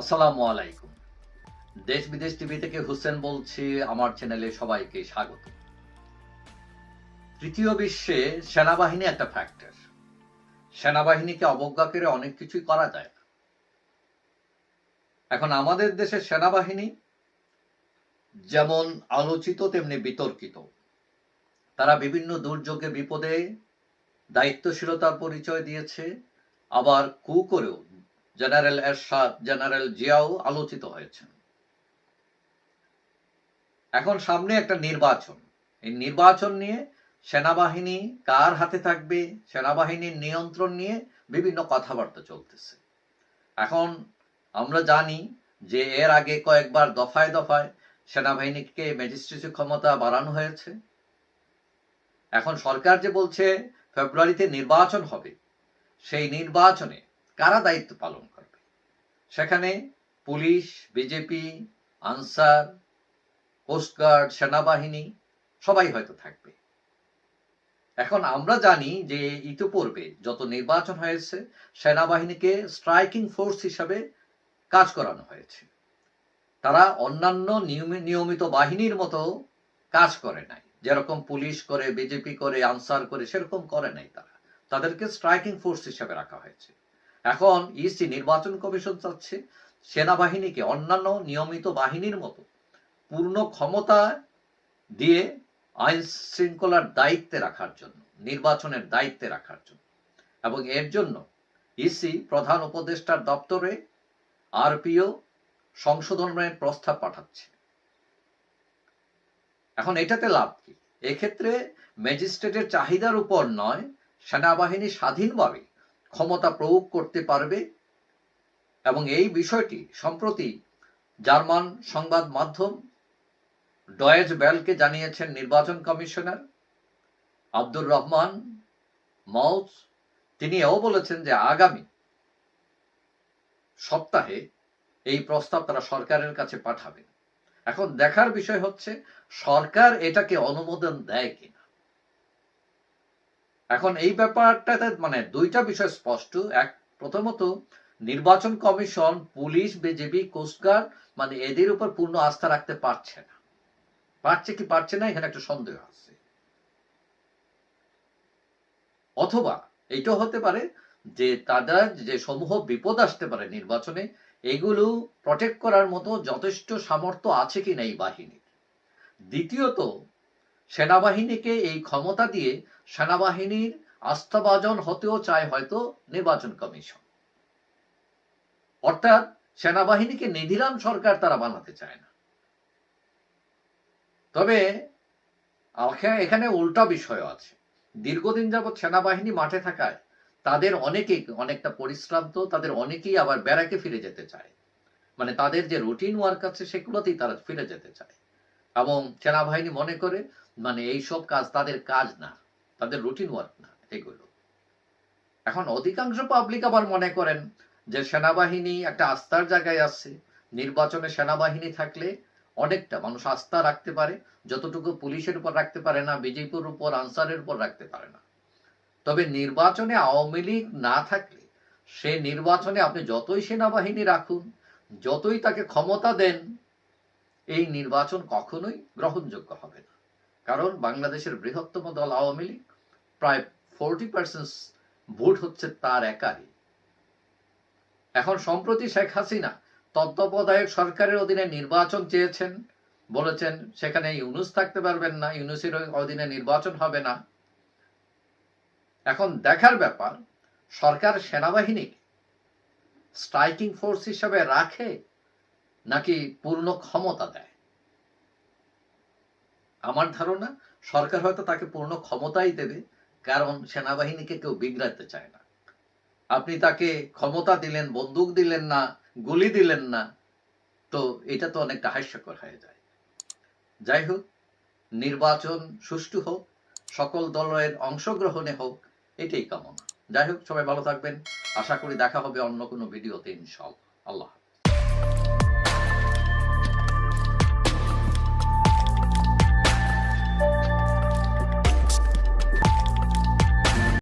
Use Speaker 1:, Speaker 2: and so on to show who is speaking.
Speaker 1: আসসালামু আলাইকুম। দেশ বিদেশ টিভি থেকে হোসেন বলছি, আমার চ্যানেলে সবাইকে স্বাগত। তৃতীয় বিশ্বে সেনাবাহিনী একটা ফ্যাক্টর সেনাবাহিনীকে অবজ্ঞা করে অনেক কিছুই করা যায় না। এখন আমাদের দেশের সেনাবাহিনী যেমন আলোচিত, তেমনি বিতর্কিত। তারা বিভিন্ন দুর্যোগে, বিপদে দায়িত্বশীলতার পরিচয় দিয়েছে, আবার কু করেও জেনারেল এরশাদ, জেনারেল জিয়াও আলোচিত হয়েছেন। এখন সামনে একটা নির্বাচন। এই নির্বাচন নিয়ে সেনাবাহিনী কার হাতে থাকবে, সেনাবাহিনীর নিয়ন্ত্রণ নিয়ে বিভিন্ন কথাবার্তা চলতেছে। এখন আমরা জানি যে এর আগে কয়েকবার দফায় দফায় সেনাবাহিনীকে ম্যাজিস্ট্রেসি ক্ষমতা বাড়ানো হয়েছে। এখন সরকার যে বলছে ফেব্রুয়ারিতে নির্বাচন হবে, সেই নির্বাচনে কারা দায়িত্ব পালন করবে? সেখানে পুলিশ, বিজেপি, আনসার কোস্টগার্ড সেনাবাহিনী, সবাই হয়তো থাকবে। এখন আমরা জানি যে ইতিপূর্বে যত নির্বাচন হয়েছে, সেনাবাহিনীকে স্ট্রাইকিং ফোর্স হিসাবে কাজ করানো হয়েছে। তারা অন্যান্য নিয়মি- নিয়মিত বাহিনীর মতো কাজ করে নাই। যেরকম পুলিশ করে, বিজেপি করে, আনসার করে, সেরকম করে নাই তারা। তাদেরকে স্ট্রাইকিং ফোর্স হিসাবে রাখা হয়েছে। এখন ইসি নির্বাচন কমিশন চাচ্ছে সেনাবাহিনীকে অন্যান্য নিয়মিত বাহিনীর মতো পূর্ণ ক্ষমতা দিয়ে আইন শৃঙ্খলার দায়িত্বে রাখার জন্য, নির্বাচনের দায়িত্বে রাখার জন্য। এবং এর জন্য ইসি প্রধান উপদেষ্টার দপ্তরে আরপিও সংশোধনের প্রস্তাব পাঠাচ্ছে। এখন এটাতে লাভ কি? এক্ষেত্রে ম্যাজিস্ট্রেটের চাহিদার উপর নয়, সেনাবাহিনী স্বাধীনভাবে ক্ষমতা প্রয়োগ করতে পারবে এবং এই বিষয়টি সম্প্রতি জার্মান সংবাদ মাধ্যম ডয়েজ বেলকে জানিয়েছেন নির্বাচন কমিশনার আব্দুর রহমান মাউস। তিনি এও বলেছেন যে আগামী সপ্তাহে এই প্রস্তাব তারা সরকারের কাছে পাঠাবে। এখন দেখার বিষয় হচ্ছে, সরকার এটাকে অনুমোদন দেয় কিনা? এখন এই ব্যাপারটাতে মানে দুইটা বিষয় স্পষ্ট। এক, প্রথমত, নির্বাচন কমিশন, পুলিশ, বিজেপি কোস্টগার্ড মানে এদের উপর পূর্ণ আস্থা রাখতে পারছে না। পারছে কি পারছে না, এখানে একটা সন্দেহ আছে। অথবা, এইটাও হতে পারে যে তাদের যে সমূহ বিপদ আসতে পারে নির্বাচনে, এগুলো প্রটেক্ট করার মতো যথেষ্ট সামর্থ্য আছে কিনা এই বাহিনীর। দ্বিতীয়ত সেনাবাহিনীকে এই ক্ষমতা দিয়ে সেনাবাহিনীর আস্থাভাজন হতেও চায় হয়তো নির্বাচন কমিশন। অর্থাৎ সেনাবাহিনীকে নিধিরাম সরকার তারা বানাতে চায় না। তবে এখানে উল্টা বিষয় আছে। দীর্ঘদিন যাবৎ সেনাবাহিনী মাঠে থাকায় তাদের অনেকেই অনেকটা পরিশ্রান্ত, তাদের অনেকেই আবার ব্যারাকে ফিরে যেতে চায়। মানে তাদের যে রুটিন ওয়ার্ক আছে সেগুলোতেই তারা ফিরে যেতে চায়। এবং সেনাবাহিনী মনে করে মানে এই সব কাজ তাদের কাজ না, তাদের রুটিন ওয়ার্ক না, এগুলো। এখন অধিকাংশ পাবলিক আবার মনে করেন যে সেনাবাহিনী একটা আস্থার জায়গায় আছে, নির্বাচনে সেনাবাহিনী থাকলে অনেকটা মানুষ আস্থা রাখতে পারে, যতটুকু পুলিশের উপর রাখতে পারে না, বিজেপির উপর, আনসারের উপর রাখতে পারে না। তবে নির্বাচনে আওয়ামী লীগ না থাকলে, সে নির্বাচনে আপনি যতই সেনাবাহিনী রাখুন, যতই তাকে ক্ষমতা দেন, এই নির্বাচন কখনোই গ্রহণযোগ্য হবে না। কারণ বাংলাদেশের বৃহত্তম দল আওয়ামী লীগ, প্রায় ফোরটি পার্সেন্ট ভোট হচ্ছে তার একারই। এখন সম্প্রতি শেখ হাসিনা তত্ত্বাবধায়ক সরকারের অধীনে নির্বাচন চেয়েছেন, বলেছেন সেখানে ইউনুস থাকতে পারবেন না, ইউনুসের অধীনে নির্বাচন হবে না। এখন দেখার ব্যাপার, সরকার সেনাবাহিনী স্ট্রাইকিং ফোর্স হিসাবে রাখে নাকি পূর্ণ ক্ষমতা দেয়? আমার ধারণা, সরকার হয়তো তাকে পূর্ণ ক্ষমতাই দেবে, কারণ সেনাবাহিনীকে কেউ বিগড়াতে চায় না। আপনি তাকে ক্ষমতা দিলেন, বন্দুক দিলেন না, গুলি দিলেন না, তো এটা তো অনেকটা হাস্যকর হয়ে যায়। যাই হোক, নির্বাচন সুষ্ঠু হোক, সকল দলের অংশগ্রহণে হোক, এটাই কামনা। যাই হোক, সবাই ভালো থাকবেন। আশা করি দেখা হবে অন্য কোনো ভিডিওতে ইনশাল্লাহ আল্লাহ।